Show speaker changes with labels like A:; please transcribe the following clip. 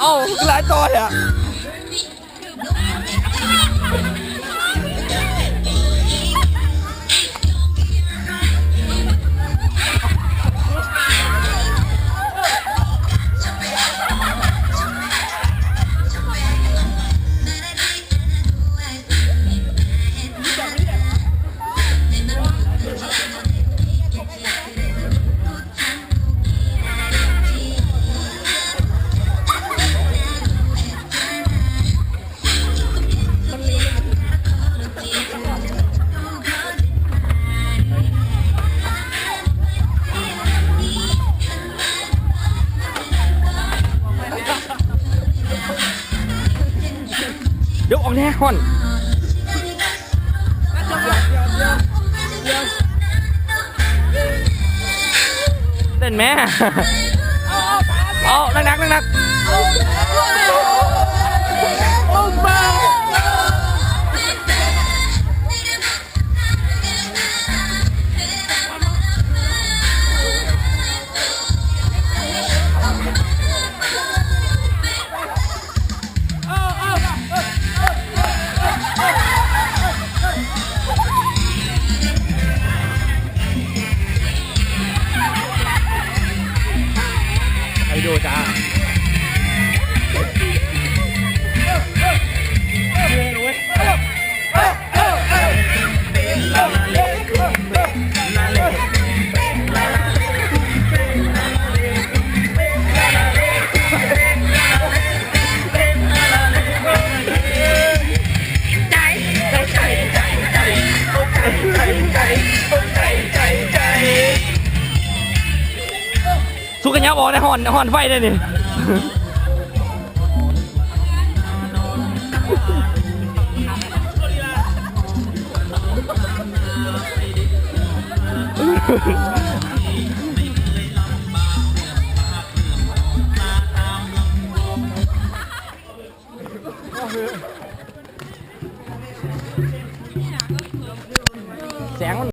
A: เอ้าหลายตัวเลยอะ เดี๋ยวออกแน่ฮอนเต้นแม่เอานักนักนักนัก ดูจ้า ยับอกได้ห่อนห่อนไฟได้เนี่แสงมัน